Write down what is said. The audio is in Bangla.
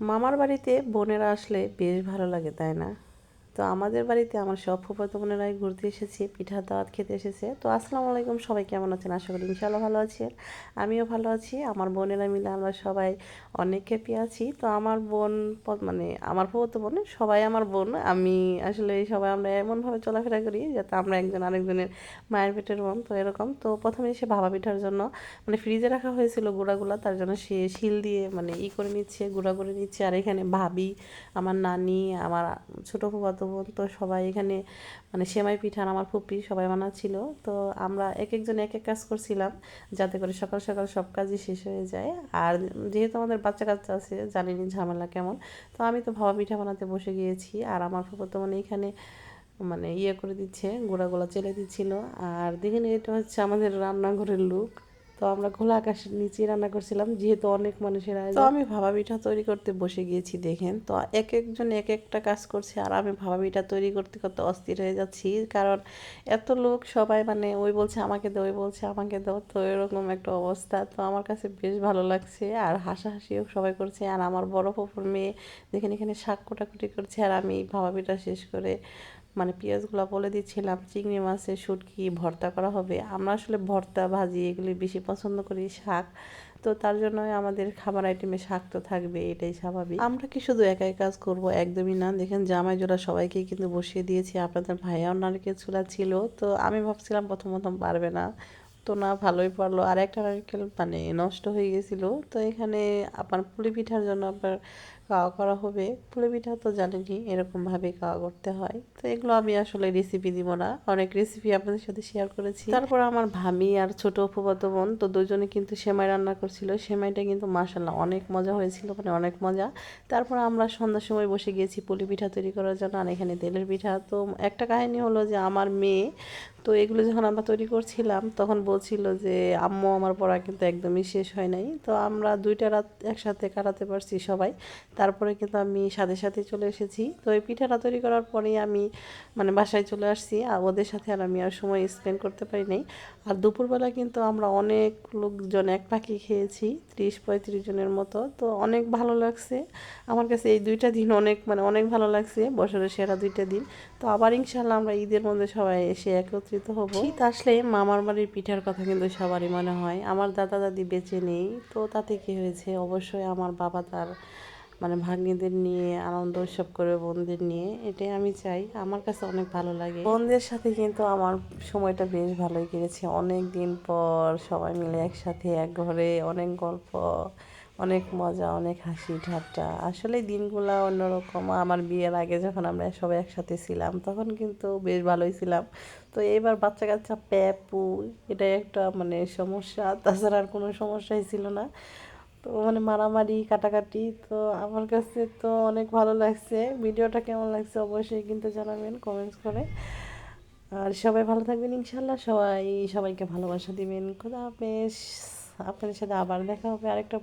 মামার বাড়িতে বোনেরা আসলে বেশ ভালো লাগে তাই না? তো আমাদের বাড়িতে আমার সব ফুফাতো বোনেরাই ঘুরতে এসেছে, পিঠা দাওয়াত খেতে এসেছে। তো আসসালামু আলাইকুম, সবাই কেমন আছেন? আশা করি ইনশাআল্লাহ ভালো আছেন। আমিও ভালো আছি, আমার বোনেরা মিলে আমরা সবাই অনেক হ্যাপি আছি। তো আমার বোন মানে আমার ফুফাতো বোন, সবাই আমার বোন। আমি আসলে সবাই আমরা এমনভাবে চলাফেরা করি যাতে আমরা একজন আরেকজনের মায়ের পেটের বোন, তো এরকম। তো প্রথমে সে ভাবা পিঠার জন্য মানে ফ্রিজে রাখা হয়েছিল গুঁড়াগুলা, তার জন্য সে শিল দিয়ে মানে ই করে নিচ্ছে, গুঁড়া করে নিচ্ছে। আর এখানে ভাবি, আমার নানি, আমার ছোটো ফুফাতো বোন তো সবাই এখানে মানে সেমাই পিঠা আমার ফুপি সবাই বানাচ্ছিল। তো আমরা এক একজন এক এক কাজ করছিলাম যাতে করে সকাল সকাল সব কাজই শেষ হয়ে যায়। আর যেহেতু আমাদের বাচ্চা কাচ্চা আছে, জানিনি ঝামেলা কেমন। তো আমি তো ভাবা পিঠা বানাতে বসে গিয়েছি আর আমার ফুফাতো মানে এখানে মানে ইয়ে করে দিচ্ছে, গোড়াগুলা চেলে দিচ্ছিল। আর দেখে এটা হচ্ছে আমাদের রান্নাঘরের লুক তো আমরা খোলা আকাশের নিচে রান্না করছিলাম, যেহেতু অনেক মানুষের তো আমি ভাবা পিঠা তৈরি করতে বসে গিয়েছি, দেখেন। তো এক একজন এক একটা কাজ করছে, আর আমি ভাবা পিঠা তৈরি করতে করতে অস্থির হয়ে যাচ্ছি, কারণ এত লোক সবাই মানে ওই বলছে, আমাকে দাও ওই বলছে, আমাকে দাও তো এরকম একটা অবস্থা। তো আমার কাছে বেশ ভালো লাগছে, আর হাসাহাসিও সবাই করছে, আর আমার বড় ফুপুর মেয়ে দেখেন এখানে শাক কোটাকুটি করছে, আর আমি ভাবা পিঠা শেষ করে মানে পেঁয়াজগুলো বলে দিচ্ছিলাম, চিংড়ি মাছের শুটকি ভর্তা করা হবে। আমরা আসলে ভর্তা, ভাজি এগুলি বেশি পছন্দ করি শাক। তো তার জন্য আমাদের খাবার আইটেমে শাক তো থাকবে, এটাই স্বাভাবিক। আমরা কি শুধু একাই কাজ করব? একদমই না। দেখেন জামাই জোড়া সবাইকে কিন্তু বসিয়ে দিয়েছি। আপনাদের ভাইয়া নারকেল চুলা ছিল। তো আমি ভাবছিলাম প্রথম প্রথম পারবে না। তো না, ভালোই পারল। আর একটা নারকেল মানে নষ্ট হয়ে গেছিল। তো এখানে আপনার পুলি পিঠার জন্য আপনার খাওয়া করা হবে। পুলি পিঠা তো জানেনই এরকমভাবে খাওয়া করতে হয়। তো এগুলো আমি আসলে রেসিপি দিব না। অনেক রেসিপি আপনাদের সাথে শেয়ার করেছি। তারপর আমার ভাবি আর ছোট ফুফাতো বোন, তো দুজনে কিন্তু সেমাই রান্না করছিল। সেমাইটা কিন্তু মাসাল্লাহ অনেক মজা হয়েছিল মানে অনেক মজা। তারপর আমরা সন্ধ্যার সময় বসে গিয়েছি পুলি পিঠা তৈরি করার জন্য, আর এখানে তেলের পিঠা। তো একটা কাহিনী হলো যে, আমার মেয়ে, তো এগুলো যখন আমরা তৈরি করছিলাম, তখন বলছিল যে, আম্মু, আমার পড়া কিন্তু একদমই শেষ হয় নাই। তো আমরা দুইটা রাত একসাথে কাটাতে পারছি সবাই। তারপরে কিন্তু আমি সাথে সাথে চলে এসেছি। তো এই পিঠাটা তৈরি করার পরেই আমি মানে বাসায় চলে আসছি। আর ওদের সাথে আর আমি আর সময় স্পেন্ড করতে পারি নাই। আর দুপুরবেলা কিন্তু আমরা অনেক লোকজন এক পাখি খেয়েছি, ত্রিশ, পঁয়ত্রিশ জনের মতো। তো অনেক ভালো লাগছে। আমার কাছে এই দুইটা দিন অনেক মানে অনেক ভালো লাগছে, বছরের সেরা দুইটা দিন। তো আবার ইনশাল্লাহ আমরা ঈদের মধ্যে সবাই এসে একত্রিত হব। শীত আসলে মামার বাড়ির পিঠার কথা কিন্তু সবারই মনে হয়। আমার দাদা দাদি বেঁচে নেই, তো তাতে কী হয়েছে? অবশ্যই আমার বাবা তার মানে ভাগ্নিদের নিয়ে, আনন্দ উৎসব করবে বোনদের নিয়ে, এটাই আমি চাই। আমার কাছে অনেক ভালো লাগে। বোনদের সাথে কিন্তু আমার সময়টা বেশ ভালোই কেটেছে। অনেক দিন পর সবাই মিলে একসাথে এক ঘরে অনেক গল্প অনেক মজা, অনেক হাসি, ঠাট্টা। আসলে দিনগুলো অন্যরকম। আমার বিয়ের আগে যখন আমরা সবাই একসাথে ছিলাম, তখন কিন্তু বেশ ভালোই ছিলাম। তো এবার বাচ্চা কাচ্চা প্যাপু, এটাই একটা মানে সমস্যা। তাছাড়া আর কোনো সমস্যাই ছিল না। তো মানে মারামারি, কাটাকাটি, তো আমার কাছে তো অনেক ভালো লাগছে। ভিডিওটা কেমন লাগছে অবশ্যই কিন্তু জানাবেন কমেন্টস করে। আর সবাই ভালো থাকবেন ইনশাল্লাহ সবাই সবাইকে ভালোবাসা দিবেন। খোদা হাফেজ। আপনাদের সাথে আবার দেখা হবে আরেকটা